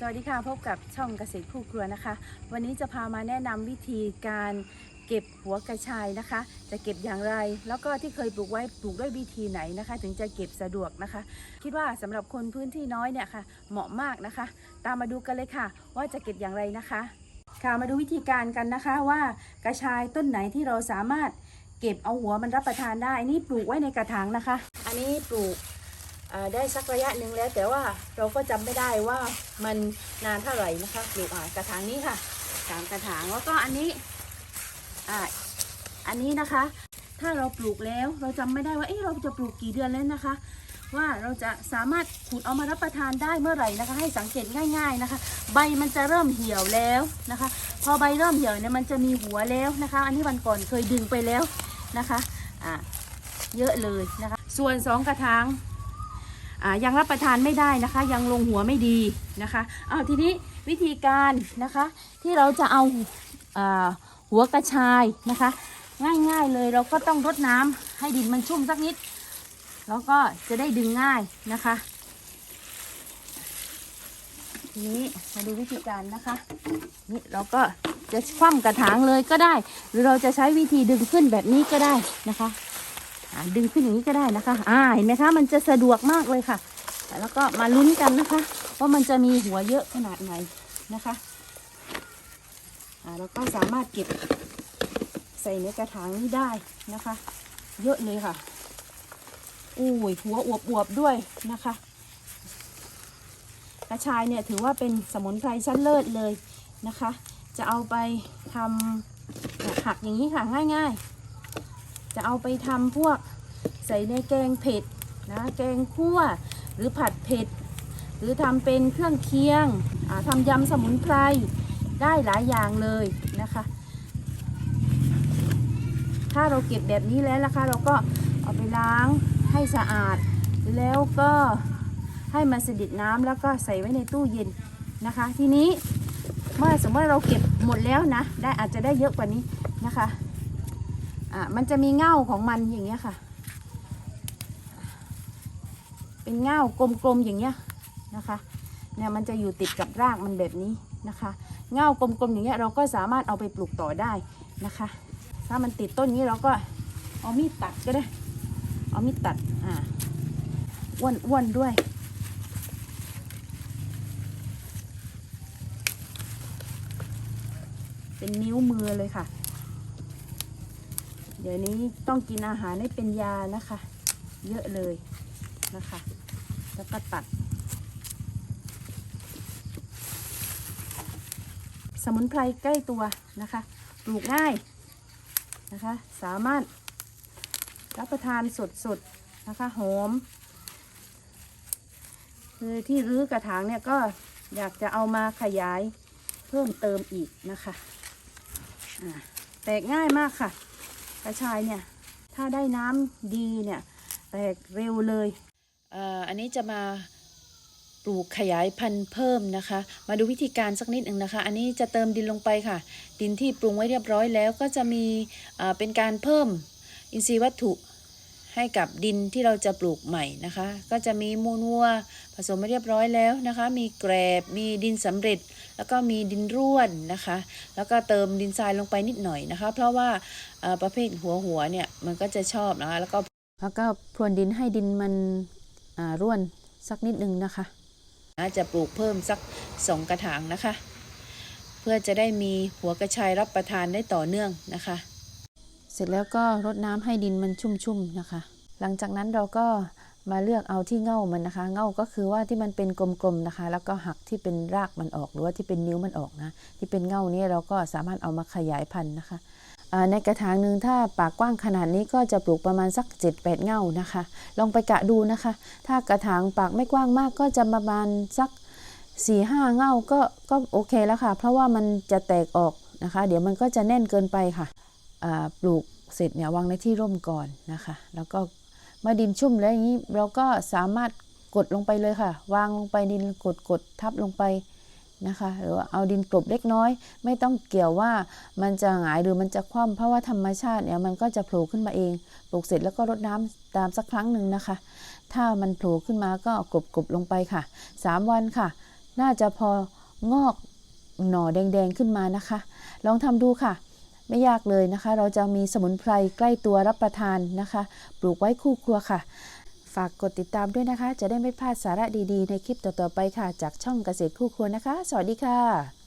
สวัสดีค่ะ พบกับช่องเกษตรคู่ครัวนะคะ วันนี้จะพามาแนะนำวิธีการเก็บหัวกระชายนะคะ จะเก็บอย่างไร แล้วก็ที่เคยปลูกไว้ปลูกด้วยวิธีไหนนะคะ ถึงจะเก็บสะดวกนะคะ คิดว่าสำหรับคนพื้นที่น้อยเนี่ยค่ะ เหมาะมากนะคะ ตามมาดูกันเลยค่ะ ว่าจะเก็บอย่างไรนะคะ ค่ะมาดูวิธีการกันนะคะว่ากระชายต้นไหนที่เราสามารถเก็บเอาหัวมันรับประทานได้อันนี่ปลูกไว้ในกระถางนะคะ อันนี้ปลูก ได้สักระยะหนึ่งแล้วแต่ว่าเราก็จำไม่ได้ว่ามันนานเท่าไหร่นะคะปลูกอ่ากระถางนี้ค่ะสามกระถางแล้วก็อันนี้อ่าอันนี้นะคะ ถ้าเราปลูกแล้วเราจำไม่ได้ว่าเอ๊ะเราจะปลูกกี่เดือนแล้วนะคะ ว่าเราจะสามารถขุดเอามารับประทานได้เมื่อไหร่นะคะ ให้สังเกตง่าย ๆนะคะ ใบมันจะเริ่มเหี่ยวแล้วนะคะ พอใบเริ่มเหี่ยวเนี่ยมันจะมีหัวแล้วนะคะ อันนี้วันก่อนเคยดึงไปแล้วนะคะอ่าเยอะเลยนะคะ ส่วนสองกระถาง ยังรับประทานไม่ได้นะคะ ยังลงหัวไม่ดีนะคะเอาทีนี้วิธีการนะคะ ที่เราจะเอาอาหัวกระชายนะคะ ง่ายๆเลยเราก็ต้องรดน้ำให้ดินมันชุ่มสักนิด แล้วก็จะได้ดึงง่ายนะคะ ทีนี้มาดูวิธีการนะคะนี่เราก็จะคว่ำกระถางเลยก็ได้ หรือเราจะใช้วิธีดึงขึ้นแบบนี้ก็ได้นะคะ ดึงขึ้นอย่างนี้ก็ได้นะคะ อ่า เห็นไหมคะ มันจะสะดวกมากเลยค่ะ แล้วก็มาลุ้นกันนะคะ ว่ามันจะมีหัวเยอะขนาดไหนนะคะ อ่า แล้วก็สามารถเก็บใส่ในกระถางนี้ได้นะคะ เยอะเลยค่ะ อุ้ย หัวอวบๆด้วยนะคะ กระชายเนี่ยถือว่าเป็นสมุนไพรชั้นเลิศเลยนะคะ จะเอาไปทำหักอย่างนี้ค่ะง่าย ๆ จะเอาไปทำพวกใส่ในแกงเผ็ดนะแกงคั่วหรือผัดเผ็ด หรือทำเป็นเครื่องเคียงทำยำสมุนไพรได้หลายอย่างเลยนะคะ ถ้าเราเก็บแบบนี้แล้วนะคะ เราก็เอาไปล้างให้สะอาด แล้วก็ให้มันสดิดน้ำแล้วก็ใส่ไว้ในตู้เย็นนะคะ ทีนี้เมื่อสมมติเราเก็บหมดแล้วนะ ได้อาจจะได้เยอะกว่านี้นะคะ อะมันจะมีเง่าของมันอย่างเงี้ยค่ะ เป็นเง่ากลมๆอย่างเงี้ยนะคะเนี่ยมันจะอยู่ติดกับรากมันแบบนี้นะคะเง่ากลมๆอย่างเงี้ยเราก็สามารถเอาไปปลูกต่อได้นะคะ ถ้ามันติดต้นนี้เราก็เอามีดตัดก็ได้ เอามีดตัดอ่าอ้วนอ้วนด้วยเป็นนิ้วมือเลยค่ะ ดี๋ยวนี้ต้องกินอาหารให้เป็นยานะคะ เยอะเลยนะคะ แล้วก็ตัด สมุนไพรใกล้ตัวนะคะปลูกง่ายนะคะ สามารถรับประทานสดๆนะคะหอมคือที่รื้อกระถางเนี่ยก็อยากจะเอามาขยายเพิ่มเติมอีกนะคะ แตกง่ายมากค่ะ กระชายเนี่ยถ้าได้น้ำดีเนี่ยแตกเร็วเลยอันนี้จะมาปลูกขยายพันธุ์เพิ่มนะคะ มาดูวิธีการสักนิดหนึ่งนะคะ อันนี้จะเติมดินลงไปค่ะ ดินที่ปรุงไว้เรียบร้อยแล้วก็จะมีเป็นการเพิ่มอินทรีย์วัตถุ ให้กับดินที่เราจะปลูกใหม่นะคะ ก็จะมีมูลวัวผสมมาเรียบร้อยแล้วนะคะ มีแกรบมีดินสำเร็จ แล้วก็มีดินร่วนนะคะ แล้วก็เติมดินทรายลงไปนิดหน่อยนะคะ เพราะว่าประเภทหัวหัวเนี่ยมันก็จะชอบนะคะแล้วก็แล้วก็พรวนดินให้ดินมันร่วนสักนิดนึงนะคะอาจจะปลูกเพิ่มสักสองกระถางนะคะ เพื่อจะได้มีหัวกระชายรับประทานได้ต่อเนื่องนะคะ เสร็จแล้วก็รดน้ำให้ดินมันชุ่มๆนะคะ หลังจากนั้นเราก็มาเลือกเอาที่เง่ามันนะคะ เง่าก็คือว่าที่มันเป็นกลมๆนะคะ แล้วก็หักที่เป็นรากมันออกหรือว่าที่เป็นนิ้วมันออกนะ ที่เป็นเง่านี้เราก็สามารถเอามาขยายพันธุ์นะคะในกระถางหนึ่งถ้าปากกว้างขนาดนี้ก็จะปลูกประมาณสัก 7-8 เง่านะคะ ลองไปกะดูนะคะ ถ้ากระถางปากไม่กว้างมากก็จะประมาณสัก4-5หเง่าก็ก็โอเคแล้วค่ะ เพราะว่ามันจะแตกออกนะคะ เดี๋ยวมันก็จะแน่นเกินไปค่ะ ปลูกเสร็จเนี่ยวางในที่ร่มก่อนนะคะ แล้วก็เมื่อดินชุ่มแล้วอย่างนี้เราก็สามารถกดลงไปเลยค่ะ วางลงไปดินกดกดทับลงไปนะคะหรือว่าเอาดินกลบเล็กน้อย ไม่ต้องเกี่ยวว่ามันจะหงายหรือมันจะคว่ำเพราะว่าธรรมชาติเนี่ยมันก็จะโผล่ขึ้นมาเองปลูกเสร็จแล้วก็รดน้ำตามสักครั้งหนึ่งนะคะ ถ้ามันโผล่ขึ้นมาก็กลบกลบลงไปค่ะ 3 วันค่ะ น่าจะพองอกหน่อแดงๆขึ้นมานะคะ ลองทำดูค่ะ ไม่ยากเลยนะคะ เราจะมีสมุนไพรใกล้ตัวรับประทานนะคะ ปลูกไว้คู่ครัวค่ะ ฝากกดติดตามด้วยนะคะ จะได้ไม่พลาดสาระดีๆ ในคลิปต่อๆไปค่ะ จากช่องเกษตรคู่ครัวนะคะ สวัสดีค่ะ